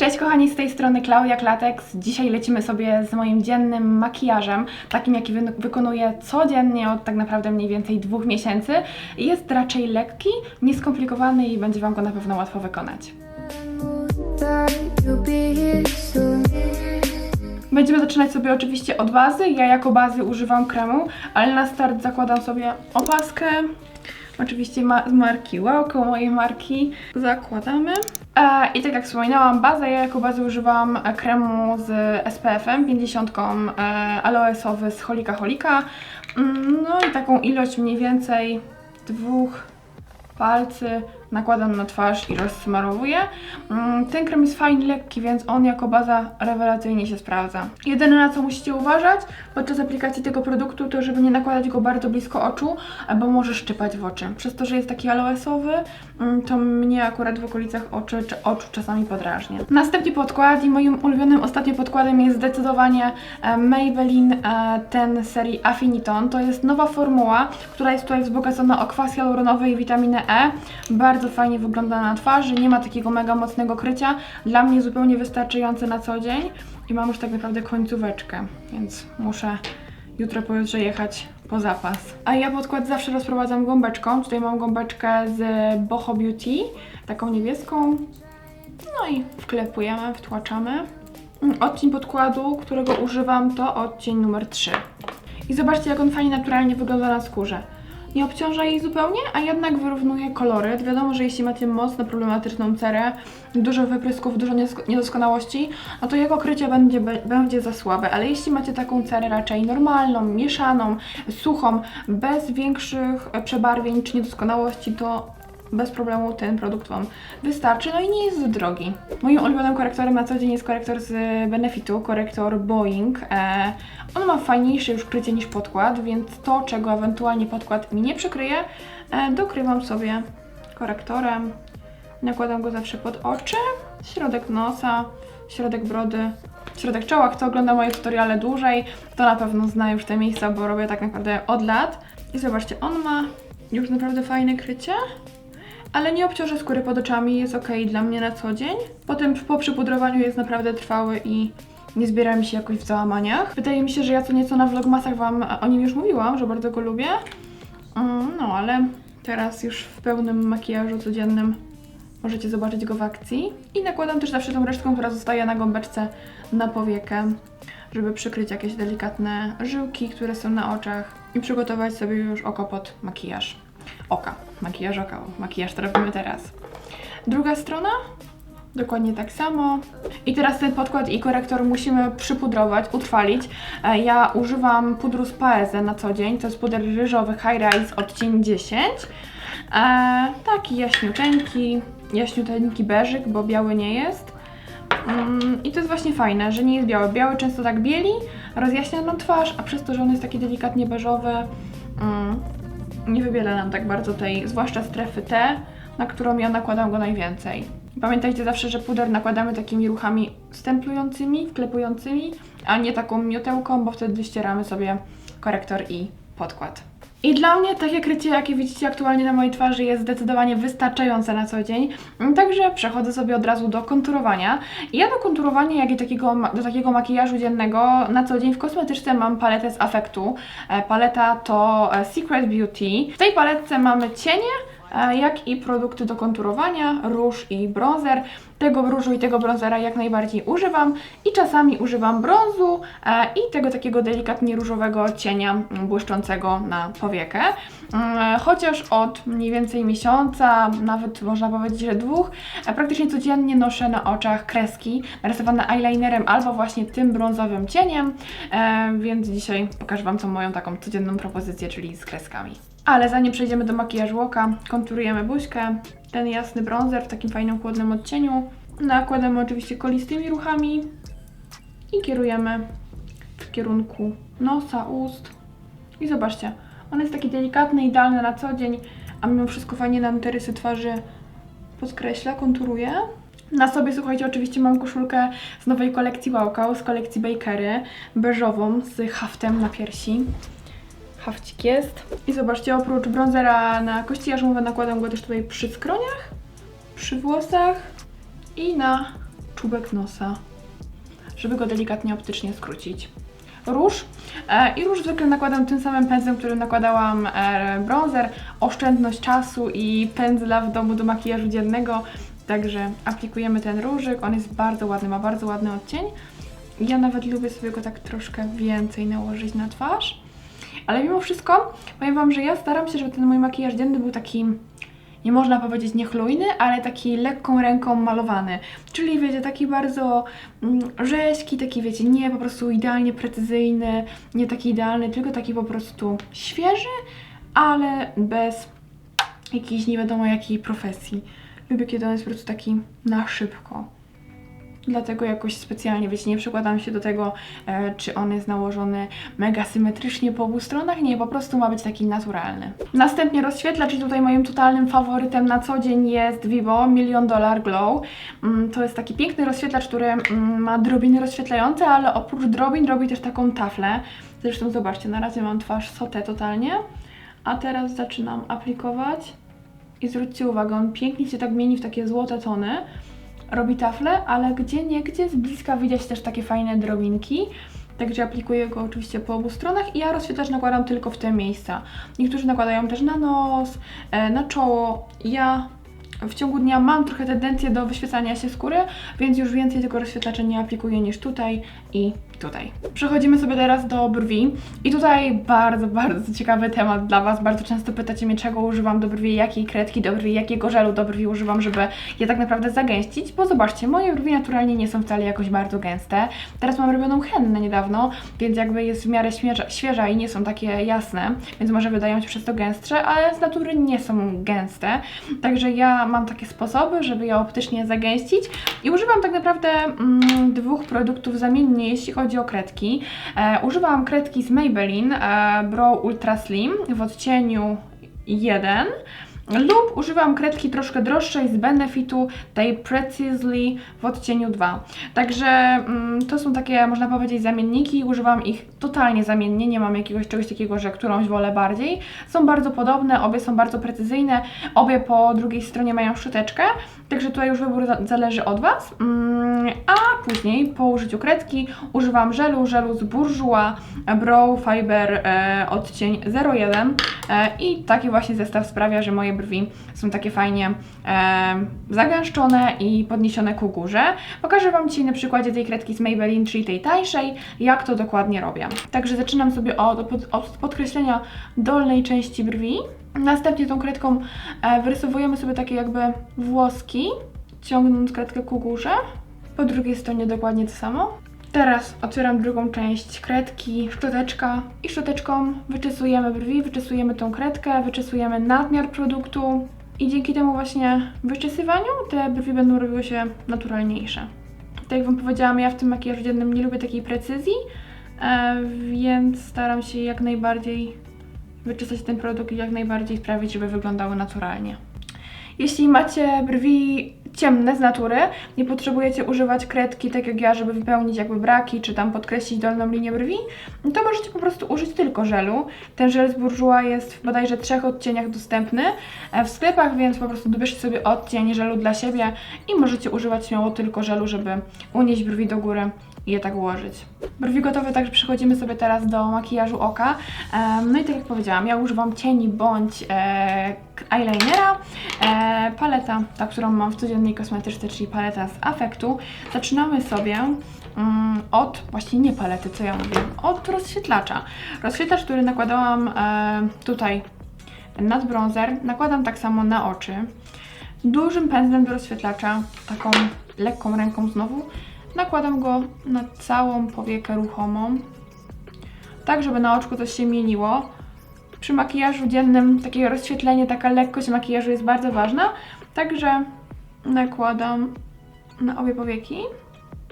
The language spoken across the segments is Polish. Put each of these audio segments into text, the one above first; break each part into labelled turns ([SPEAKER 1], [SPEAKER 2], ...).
[SPEAKER 1] Cześć kochani, z tej strony Klaudia Klatex. Dzisiaj lecimy sobie z moim dziennym makijażem, takim jaki wy wykonuję codziennie od tak naprawdę mniej więcej dwóch miesięcy. Jest raczej lekki, nieskomplikowany i będzie Wam go na pewno łatwo wykonać. Będziemy zaczynać sobie oczywiście od bazy. Ja jako bazy używam kremu, ale na start zakładam sobie opaskę. Oczywiście ma z marki Łałko, mojej marki. Zakładamy. E, I tak jak wspominałam, bazę ja jako bazę używam kremu z SPF-em 50 e, aloesowy z Holika Holika. Mm, No i taką ilość mniej więcej dwóch palcy nakładam na twarz i rozsmarowuję. Mm, Ten krem jest fajny, lekki, więc on jako baza rewelacyjnie się sprawdza. Jedyne na co musicie uważać podczas aplikacji tego produktu to, żeby nie nakładać go bardzo blisko oczu, bo może szczypać w oczy. Przez to, że jest taki aloesowy, mm, to mnie akurat w okolicach oczy, czy oczu czasami podrażnia. Następnie podkład i moim ulubionym ostatnim podkładem jest zdecydowanie e, Maybelline e, ten serii Affiniton. To jest nowa formuła, która jest tutaj wzbogacona o kwas hialuronowy i witaminę E. Bardzo fajnie wygląda na twarzy, nie ma takiego mega mocnego krycia. Dla mnie zupełnie wystarczające na co dzień i mam już tak naprawdę końcóweczkę, więc muszę jutro pojutrze jechać po zapas. A ja podkład zawsze rozprowadzam gąbeczką. Tutaj mam gąbeczkę z Boho Beauty, taką niebieską. No i wklepujemy, wtłaczamy. Mm, Odcień podkładu, którego używam, to odcień numer 3. I zobaczcie, jak on fajnie naturalnie wygląda na skórze. Nie obciąża jej zupełnie, a jednak wyrównuje kolory. Wiadomo, że jeśli macie mocno problematyczną cerę, dużo wyprysków, dużo niedos- niedoskonałości, no to jego krycie będzie, będzie za słabe. Ale jeśli macie taką cerę raczej normalną, mieszaną, suchą, bez większych przebarwień czy niedoskonałości, to bez problemu ten produkt Wam wystarczy, no i nie jest drogi. Moim ulubionym korektorem na co dzień jest korektor z Benefitu, korektor Boeing. E, on ma fajniejsze już krycie niż podkład, więc to, czego ewentualnie podkład mi nie przykryje, e, dokrywam sobie korektorem. Nakładam go zawsze pod oczy, środek nosa, środek brody, środek czoła. Kto ogląda moje tutoriale dłużej, to na pewno zna już te miejsca, bo robię tak naprawdę od lat. I zobaczcie, on ma już naprawdę fajne krycie ale nie obciąża skóry pod oczami, jest ok dla mnie na co dzień. Potem po przypudrowaniu jest naprawdę trwały i nie zbiera mi się jakoś w załamaniach. Wydaje mi się, że ja co nieco na vlogmasach Wam o nim już mówiłam, że bardzo go lubię. Mm, No, ale teraz już w pełnym makijażu codziennym możecie zobaczyć go w akcji. I nakładam też zawsze tą resztką, która zostaje na gąbeczce na powiekę, żeby przykryć jakieś delikatne żyłki, które są na oczach i przygotować sobie już oko pod makijaż oka. Makijaż oka, makijaż to robimy teraz. Druga strona, dokładnie tak samo. I teraz ten podkład i korektor musimy przypudrować, utrwalić. E, Ja używam pudru z Paeze na co dzień, to jest puder ryżowy High Rise odcień 10. E, taki jaśniuteńki, jaśniuteńki beżyk, bo biały nie jest. Mm, I to jest właśnie fajne, że nie jest biały. Biały często tak bieli, rozjaśnia nam twarz, a przez to, że on jest taki delikatnie beżowy, mm, nie wybiela nam tak bardzo tej, zwłaszcza strefy T, na którą ja nakładam go najwięcej. Pamiętajcie zawsze, że puder nakładamy takimi ruchami stemplującymi, wklepującymi, a nie taką miotełką, bo wtedy ścieramy sobie korektor i podkład. I dla mnie takie krycie, jakie widzicie aktualnie na mojej twarzy, jest zdecydowanie wystarczające na co dzień. Także przechodzę sobie od razu do konturowania. Ja do konturowania, jak i takiego, do takiego makijażu dziennego na co dzień w kosmetyczce mam paletę z Afektu. E, Paleta to e, Secret Beauty. W tej paletce mamy cienie, jak i produkty do konturowania, róż i bronzer. Tego różu i tego bronzera jak najbardziej używam i czasami używam brązu e, i tego takiego delikatnie różowego cienia błyszczącego na powiekę. Mm, Chociaż od mniej więcej miesiąca, nawet można powiedzieć, że dwóch, e, praktycznie codziennie noszę na oczach kreski narysowane eyelinerem albo właśnie tym brązowym cieniem, e, więc dzisiaj pokażę Wam tą moją taką codzienną propozycję, czyli z kreskami. Ale zanim przejdziemy do makijażu oka, konturujemy buźkę, ten jasny bronzer w takim fajnym, chłodnym odcieniu. Nakładamy oczywiście kolistymi ruchami i kierujemy w kierunku nosa, ust. I zobaczcie, on jest taki delikatny, idealny na co dzień, a mimo wszystko fajnie nam te rysy twarzy podkreśla, konturuje. Na sobie, słuchajcie, oczywiście mam koszulkę z nowej kolekcji Wałkał, z kolekcji Bakery, beżową, z haftem na piersi. Hafcik jest. I zobaczcie, oprócz bronzera na kości jarzmowe nakładam go też tutaj przy skroniach, przy włosach i na czubek nosa, żeby go delikatnie optycznie skrócić. Róż e, i róż zwykle nakładam tym samym pędzlem, którym nakładałam e, bronzer. Oszczędność czasu i pędzla w domu do makijażu dziennego. Także aplikujemy ten różyk, on jest bardzo ładny, ma bardzo ładny odcień. Ja nawet lubię sobie go tak troszkę więcej nałożyć na twarz. Ale mimo wszystko powiem Wam, że ja staram się, żeby ten mój makijaż dzienny był taki, nie można powiedzieć niechlujny, ale taki lekką ręką malowany. Czyli wiecie, taki bardzo mm, rzeźki, taki wiecie, nie po prostu idealnie precyzyjny, nie taki idealny, tylko taki po prostu świeży, ale bez jakiejś nie wiadomo jakiej profesji. Lubię, kiedy on jest po prostu taki na szybko. Dlatego jakoś specjalnie, wiecie, nie przykładam się do tego, e, czy on jest nałożony mega symetrycznie po obu stronach. Nie, po prostu ma być taki naturalny. Następnie rozświetlacz i tutaj moim totalnym faworytem na co dzień jest Vivo Million Dollar Glow. Mm, To jest taki piękny rozświetlacz, który mm, ma drobiny rozświetlające, ale oprócz drobin robi też taką taflę. Zresztą zobaczcie, na razie mam twarz sotę totalnie, a teraz zaczynam aplikować. I zwróćcie uwagę, on pięknie się tak mieni w takie złote tony robi taflę, ale gdzie niegdzie z bliska widać też takie fajne drobinki. Także aplikuję go oczywiście po obu stronach i ja rozświetlacz nakładam tylko w te miejsca. Niektórzy nakładają też na nos, e, na czoło. Ja w ciągu dnia mam trochę tendencję do wyświecania się skóry, więc już więcej tego rozświetlacza nie aplikuję niż tutaj i tutaj. Przechodzimy sobie teraz do brwi i tutaj bardzo, bardzo ciekawy temat dla Was. Bardzo często pytacie mnie, czego używam do brwi, jakiej kredki do brwi, jakiego żelu do brwi używam, żeby je tak naprawdę zagęścić, bo zobaczcie, moje brwi naturalnie nie są wcale jakoś bardzo gęste. Teraz mam robioną hennę niedawno, więc jakby jest w miarę świeża, świeża i nie są takie jasne, więc może wydają się przez to gęstsze, ale z natury nie są gęste. Także ja mam takie sposoby, żeby je optycznie zagęścić i używam tak naprawdę mm, dwóch produktów zamiennie, jeśli chodzi o kredki. E, używam kredki z Maybelline e, Brow Ultra Slim w odcieniu 1 lub używam kredki troszkę droższej z Benefitu, tej Precisely w odcieniu 2. Także mm, to są takie, można powiedzieć, zamienniki. Używam ich totalnie zamiennie, nie mam jakiegoś czegoś takiego, że którąś wolę bardziej. Są bardzo podobne, obie są bardzo precyzyjne, obie po drugiej stronie mają szczoteczkę, także tutaj już wybór za- zależy od Was. Mm, a później po użyciu kredki używam żelu, żelu z Bourjois Brow Fiber e, odcień 01 e, i taki właśnie zestaw sprawia, że moje brwi są takie fajnie e, zagęszczone i podniesione ku górze. Pokażę Wam dzisiaj na przykładzie tej kredki z Maybelline, czyli tej tańszej, jak to dokładnie robię. Także zaczynam sobie od, od podkreślenia dolnej części brwi. Następnie tą kredką e, wyrysowujemy sobie takie jakby włoski, ciągnąc kredkę ku górze. Po drugiej stronie dokładnie to samo. Teraz otwieram drugą część kredki, szczoteczka i szczoteczką wyczesujemy brwi, wyczesujemy tą kredkę, wyczesujemy nadmiar produktu i dzięki temu właśnie wyczesywaniu te brwi będą robiły się naturalniejsze. Tak jak Wam powiedziałam, ja w tym makijażu dziennym nie lubię takiej precyzji, e, więc staram się jak najbardziej wyczesać ten produkt i jak najbardziej sprawić, żeby wyglądały naturalnie. Jeśli macie brwi ciemne z natury, nie potrzebujecie używać kredki tak jak ja, żeby wypełnić jakby braki, czy tam podkreślić dolną linię brwi, to możecie po prostu użyć tylko żelu. Ten żel z Bourjois jest w bodajże trzech odcieniach dostępny e, w sklepach, więc po prostu dobierzcie sobie odcień żelu dla siebie i możecie używać śmiało tylko żelu, żeby unieść brwi do góry i je tak ułożyć. Brwi gotowe, także przechodzimy sobie teraz do makijażu oka. No i tak jak powiedziałam, ja używam cieni bądź e, eyelinera. E, paleta, ta, którą mam w codziennej kosmetyczce, czyli paleta z Afektu. Zaczynamy sobie mm, od, właściwie nie palety, co ja mówię, od rozświetlacza. Rozświetlacz, który nakładałam e, tutaj nad bronzer, nakładam tak samo na oczy. Dużym pędzlem do rozświetlacza, taką lekką ręką znowu, nakładam go na całą powiekę ruchomą, tak żeby na oczku coś się mieniło. Przy makijażu dziennym takie rozświetlenie, taka lekkość makijażu jest bardzo ważna, także nakładam na obie powieki.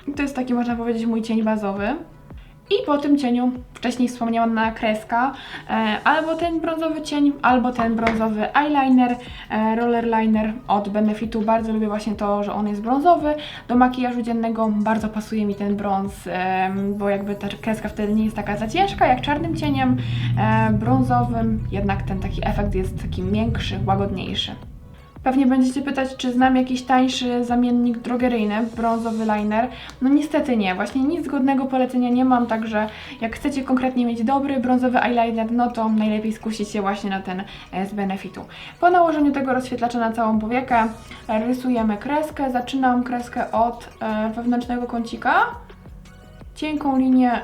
[SPEAKER 1] I To jest taki, można powiedzieć, mój cień bazowy. I po tym cieniu, wcześniej wspomniana kreska, e, albo ten brązowy cień, albo ten brązowy eyeliner, e, roller liner od Benefitu. Bardzo lubię właśnie to, że on jest brązowy. Do makijażu dziennego bardzo pasuje mi ten brąz, bo jakby ta kreska wtedy nie jest taka za ciężka jak czarnym cieniem e, brązowym, jednak ten taki efekt jest taki miększy, łagodniejszy. Pewnie będziecie pytać, czy znam jakiś tańszy zamiennik drogeryjny, brązowy liner. No niestety nie, właśnie nic zgodnego polecenia nie mam, także jak chcecie konkretnie mieć dobry brązowy eyeliner, no to najlepiej skusić się właśnie na ten e, z Benefitu. Po nałożeniu tego rozświetlacza na całą powiekę e, rysujemy kreskę. Zaczynam kreskę od e, wewnętrznego kącika. Cienką linię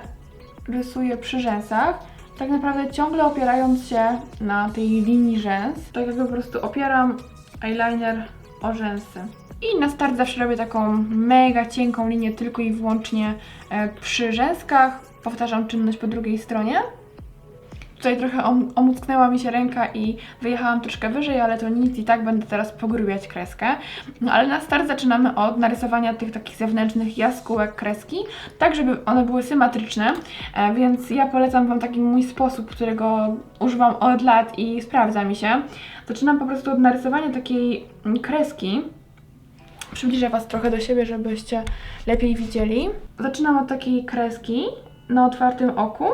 [SPEAKER 1] rysuję przy rzęsach. Tak naprawdę ciągle opierając się na tej linii rzęs, tak jakby po prostu opieram eyeliner o rzęsy. I na start zawsze robię taką mega cienką linię tylko i wyłącznie e, przy rzęskach. Powtarzam czynność po drugiej stronie. Tutaj trochę om- omucknęła mi się ręka i wyjechałam troszkę wyżej, ale to nic i tak będę teraz pogrubiać kreskę. No ale na start zaczynamy od narysowania tych takich zewnętrznych jaskółek kreski, tak żeby one były symetryczne, e, więc ja polecam Wam taki mój sposób, którego używam od lat i sprawdza mi się. Zaczynam po prostu od narysowania takiej mm, kreski, Przybliżę Was trochę do siebie, żebyście lepiej widzieli. Zaczynam od takiej kreski na otwartym oku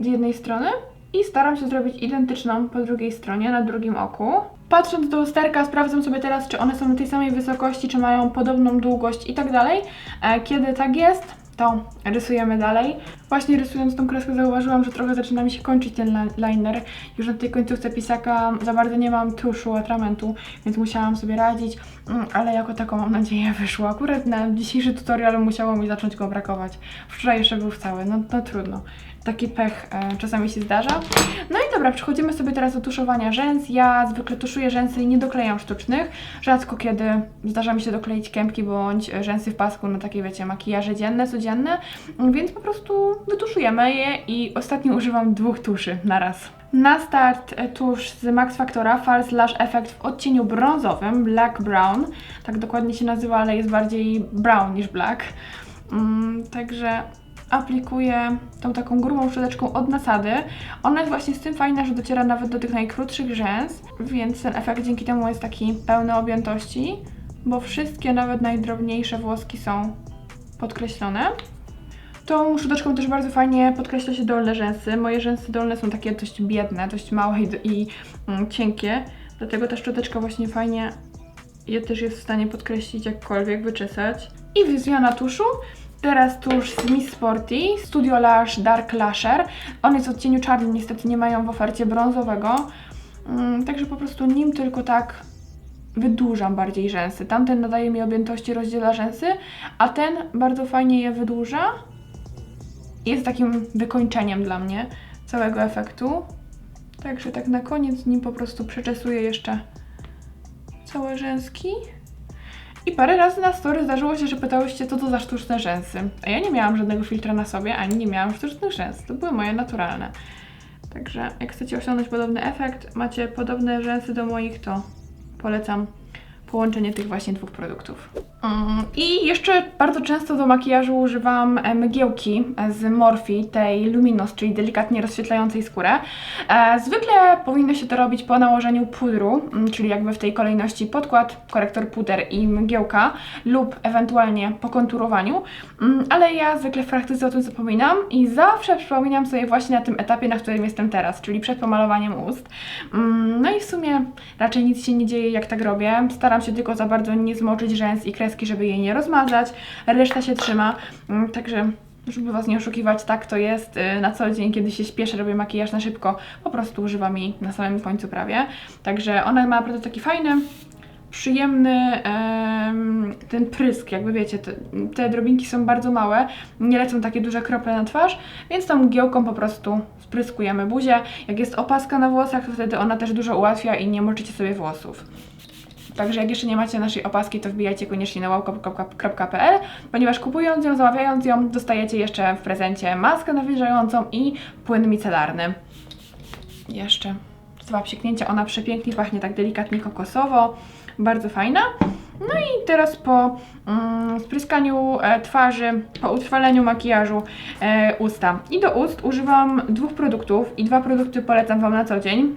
[SPEAKER 1] z jednej strony i staram się zrobić identyczną po drugiej stronie, na drugim oku. Patrząc do lusterka, sprawdzam sobie teraz, czy one są na tej samej wysokości, czy mają podobną długość i tak dalej. E, Kiedy tak jest, to rysujemy dalej. Właśnie rysując tą kreskę zauważyłam, że trochę zaczyna mi się kończyć ten li- liner. Już na tej końcówce pisaka za bardzo nie mam tuszu, atramentu, więc musiałam sobie radzić, Mm, ale jako taką mam nadzieję wyszło. Akurat na dzisiejszy tutorial musiało mi zacząć go brakować. Wczoraj jeszcze był cały, no to trudno. Taki pech e, czasami się zdarza. No i dobra, przechodzimy sobie teraz do tuszowania rzęs. Ja zwykle tuszuję rzęsy i nie doklejam sztucznych. Rzadko kiedy zdarza mi się dokleić kępki bądź rzęsy w pasku na takie, wiecie, makijaże dzienne, codzienne, więc po prostu wytuszujemy je i ostatnio używam dwóch tuszy na raz. Na start e, tusz z Max Factora False Lash Effect w odcieniu brązowym, Black Brown. Tak dokładnie się nazywa, ale jest bardziej brown niż black. Mm, także aplikuję tą taką grubą szczoteczką od nasady. Ona jest właśnie z tym fajna, że dociera nawet do tych najkrótszych rzęs, więc ten efekt dzięki temu jest taki pełny objętości, bo wszystkie, nawet najdrobniejsze włoski są podkreślone. Tą szczoteczką też bardzo fajnie podkreśla się dolne rzęsy. Moje rzęsy dolne są takie dość biedne, dość małe i, i mm, cienkie, dlatego ta szczoteczka właśnie fajnie je też jest w stanie podkreślić jakkolwiek, wyczesać. I zmiana tuszu. Teraz tusz z Miss Sporty, Studio Lash Dark Lasher. On jest w odcieniu czarnym, niestety nie mają w ofercie brązowego. Mm, Także po prostu nim tylko tak wydłużam bardziej rzęsy. Tamten nadaje mi objętości, rozdziela rzęsy, a ten bardzo fajnie je wydłuża. Jest takim wykończeniem dla mnie całego efektu. Także tak na koniec nim po prostu przeczesuję jeszcze całe rzęski. I parę razy na story zdarzyło się, że pytałyście, co to za sztuczne rzęsy. A ja nie miałam żadnego filtra na sobie, ani nie miałam sztucznych rzęs. To były moje naturalne. Także jak chcecie osiągnąć podobny efekt, macie podobne rzęsy do moich, to polecam połączenie tych właśnie dwóch produktów. Mm, I jeszcze bardzo często do makijażu używam mgiełki z Morphe, tej Luminous, czyli delikatnie rozświetlającej skórę. E, Zwykle powinno się to robić po nałożeniu pudru, mm, czyli jakby w tej kolejności podkład, korektor puder i mgiełka lub ewentualnie po konturowaniu, Mm, ale ja zwykle w praktyce o tym zapominam i zawsze przypominam sobie właśnie na tym etapie, na którym jestem teraz, czyli przed pomalowaniem ust. No i w sumie raczej nic się nie dzieje jak tak robię. Staram się tylko za bardzo nie zmoczyć rzęs i kreski, żeby jej nie rozmazać. Reszta się trzyma, Mm, także żeby Was nie oszukiwać, tak to jest y, na co dzień, kiedy się śpieszę, robię makijaż na szybko, po prostu używam jej na samym końcu prawie. Także ona ma naprawdę taki fajny, przyjemny em, ten prysk, jakby wiecie, te, te drobinki są bardzo małe, nie lecą takie duże krople na twarz, więc tą mgiełką po prostu spryskujemy buzię. Jak jest opaska na włosach, to wtedy ona też dużo ułatwia i nie moczycie sobie włosów. Także jak jeszcze nie macie naszej opaski, to wbijajcie koniecznie na wow.pl, ponieważ kupując ją, zamawiając ją, dostajecie jeszcze w prezencie maskę nawilżającą i płyn micelarny. Jeszcze dwa psiknięcia, ona przepięknie pachnie tak delikatnie kokosowo, bardzo fajna. No i teraz po mm, spryskaniu e, twarzy, po utrwaleniu makijażu e, usta. I do ust używam dwóch produktów i dwa produkty polecam Wam na co dzień.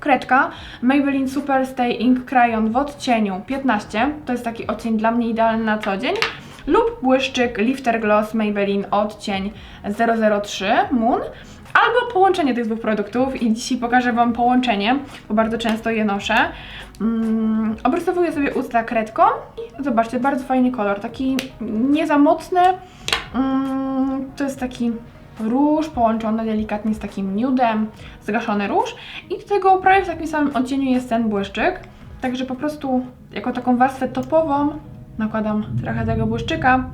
[SPEAKER 1] Kredka Maybelline Super Stay Ink Crayon w odcieniu 15, to jest taki odcień dla mnie idealny na co dzień, lub błyszczyk Lifter Gloss Maybelline odcień 003 Moon, albo połączenie tych dwóch produktów i dzisiaj pokażę Wam połączenie, bo bardzo często je noszę. Mm, obrysowuję sobie usta kredką i zobaczcie, bardzo fajny kolor, taki nie za mocny, mm, to jest taki róż połączony delikatnie z takim nudem, zgaszony róż. I do tego prawie w takim samym odcieniu jest ten błyszczyk, także po prostu jako taką warstwę topową nakładam trochę tego błyszczyka.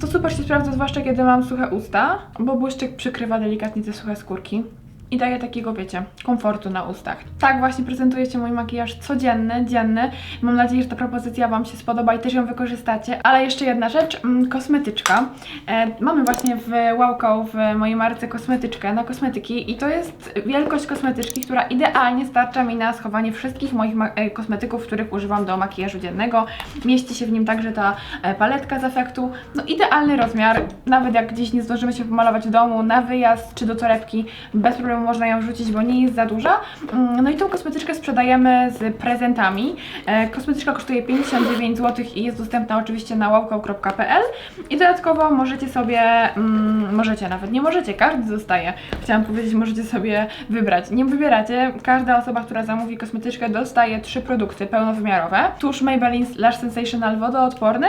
[SPEAKER 1] To super się sprawdza, zwłaszcza kiedy mam suche usta, bo błyszczyk przykrywa delikatnie te suche skórki i daje takiego, wiecie, komfortu na ustach. Tak właśnie prezentuje się mój makijaż codzienny, dzienny. Mam nadzieję, że ta propozycja Wam się spodoba i też ją wykorzystacie. Ale jeszcze jedna rzecz, mm, kosmetyczka. E, mamy właśnie w Wowco, w mojej marce kosmetyczkę na kosmetyki i to jest wielkość kosmetyczki, która idealnie starcza mi na schowanie wszystkich moich e, kosmetyków, których używam do makijażu dziennego. Mieści się w nim także ta e, paletka z efektu. No idealny rozmiar, nawet jak gdzieś nie zdążymy się pomalować w domu, na wyjazd czy do torebki, bez problemu można ją wrzucić, bo nie jest za duża. Mm, No i tą kosmetyczkę sprzedajemy z prezentami. E, Kosmetyczka kosztuje 59 zł i jest dostępna oczywiście na ławką.pl i dodatkowo możecie sobie, mm, możecie nawet, nie możecie, każdy zostaje. Chciałam powiedzieć, możecie sobie wybrać. Nie wybieracie, każda osoba, która zamówi kosmetyczkę dostaje trzy produkty pełnowymiarowe. Tusz Maybelline Lash Sensational wodoodporny,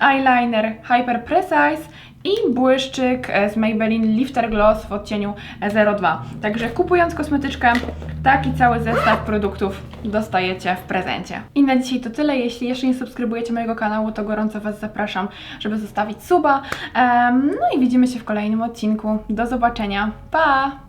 [SPEAKER 1] eyeliner Hyper Precise i błyszczyk e, z Maybelline Lifter Gloss w odcieniu 02. Także kupując kosmetyczkę, taki cały zestaw produktów dostajecie w prezencie. I na dzisiaj to tyle. Jeśli jeszcze nie subskrybujecie mojego kanału, to gorąco Was zapraszam, żeby zostawić suba. No i widzimy się w kolejnym odcinku. Do zobaczenia. Pa!